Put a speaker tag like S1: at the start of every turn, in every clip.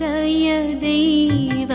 S1: य देव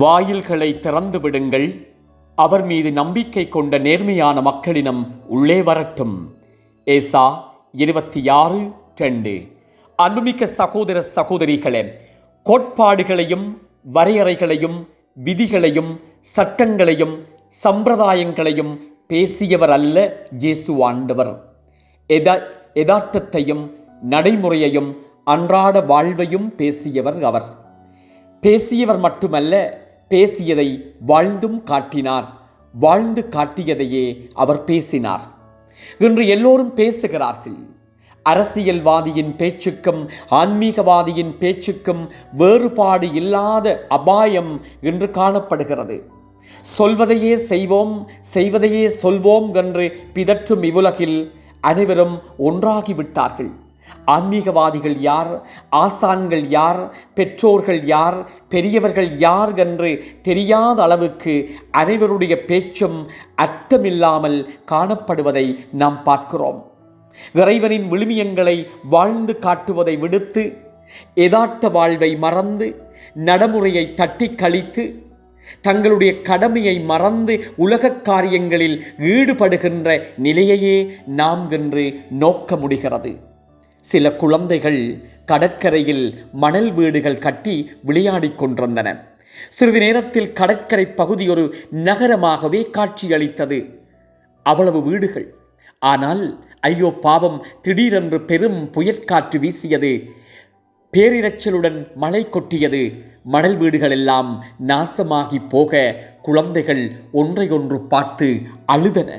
S2: வாயில்களை திறந்து விடுங்கள். அவர் மீது நம்பிக்கை கொண்ட நேர்மையான மக்களினம் உள்ளே வரட்டும். ஏசா இருபத்தி ஆறு ரெண்டு அன்புமிக்க சகோதர சகோதரிகளே கோட்பாடுகளையும் வரையறைகளையும் விதிகளையும் சட்டங்களையும் சம்பிரதாயங்களையும் பேசியவர் அல்ல இயேசு ஆண்டவர். எதா யதார்த்தத்தையும் நடைமுறையையும் அன்றாட வாழ்வையும் பேசியவர் அவர். பேசியவர் மட்டுமல்ல பேசியதை வாழ்ந்தும் காட்டினார். வாழ்ந்து காட்டியதையே அவர் பேசினார். இன்று எல்லோரும் பேசுகிறார்கள். அரசியல்வாதியின் பேச்சுக்கும் ஆன்மீகவாதியின் பேச்சுக்கும் வேறுபாடு இல்லாத அபாயம் இன்று காணப்படுகிறது. சொல்வதையே செய்வோம் செய்வதையே சொல்வோம் என்று பிதற்றும் இவ்வுலகில் அனைவரும் ஒன்றாகிவிட்டார்கள். ஆன்மீகவாதிகள் யார்? ஆசான்கள் யார்? பெற்றோர்கள் யார்? பெரியவர்கள் யார் என்று தெரியாத அளவுக்கு அனைவருடைய பேச்சும் அர்த்தமில்லாமல் காணப்படுவதை நாம் பார்க்கிறோம். இறைவனின் விழுமியங்களை வாழ்ந்து காட்டுவதை விடுத்து எதார்த்த வாழ்வை மறந்து நடைமுறையை தட்டி கழித்து தங்களுடைய கடமையை மறந்து உலக காரியங்களில் ஈடுபடுகின்ற நிலையையே நாம் என்று நோக்க முடிகிறது. சில குழந்தைகள் கடற்கரையில் மணல் வீடுகள் கட்டி விளையாடிக் கொண்டிருந்தன. சிறிது நேரத்தில் கடற்கரை பகுதி ஒரு நகரமாகவே காட்சியளித்தது. அவ்வளவு வீடுகள். ஆனால் ஐயோ பாவம் திடீரென்று பெரும் புயற்காற்று வீசியது. பேரிரைச்சலுடன் மழை கொட்டியது. மணல் வீடுகள் எல்லாம் நாசமாகி போக குழந்தைகள் ஒன்றையொன்று பார்த்து அழுதன.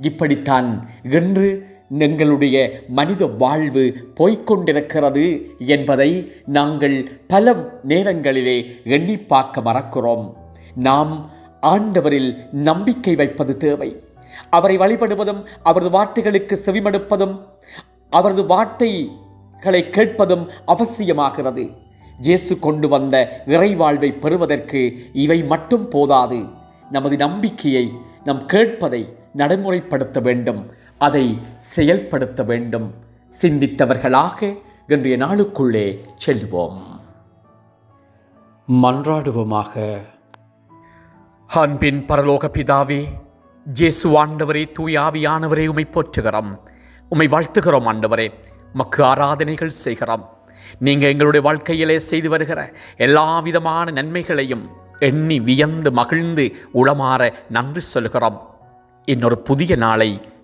S2: இப்படித்தான் என்று எங்களுடைய மனித வாழ்வு போய்கொண்டிருக்கிறது என்பதை நாங்கள் பல நேரங்களிலே எண்ணி பார்க்க மறக்கிறோம். நாம் ஆண்டவரில் நம்பிக்கை வைப்பது தேவை. அவரை வழிபடுவதும் அவரது வார்த்தைகளுக்கு செவிமடுப்பதும் அவரது வார்த்தைகளை கேட்பதும் அவசியமாகிறது. இயேசு கொண்டு வந்த இறைவாழ்வை பெறுவதற்கு இவை மட்டும் போதாது. நமது நம்பிக்கையை நம் கேட்பதை நடைமுறைப்படுத்த வேண்டும். அதை செயல்படுத்த வேண்டும். சிந்தித்தவர்களாக இன்றைய நாளுக்குள்ளே செல்வோம். மன்றாடுவோமாக. அன்பின் பரலோக பிதாவே ஜேசு ஆண்டவரே தூயாவியானவரே உமை போற்றுகிறோம். உமை வாழ்த்துகிறோம் ஆண்டவரே மக்கு ஆராதனைகள் செய்கிறோம். நீங்கள் எங்களுடைய வாழ்க்கையிலே செய்து வருகிற எல்லா விதமான நன்மைகளையும் எண்ணி வியந்து மகிழ்ந்து உளமாற நன்றி சொல்கிறோம் இன்னொரு புதிய நாளை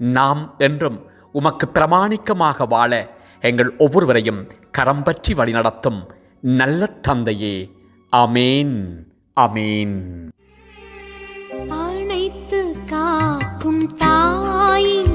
S2: நாம் என்றும் உமக்கு பிரமாணிக்கமாக வாழ எங்கள் ஒவ்வொருவரையும் கரம் பற்றி வழிநடத்தும் நல்ல தந்தையே. அமேன் அமேன்
S1: அனைத்து காக்கும் தாயின்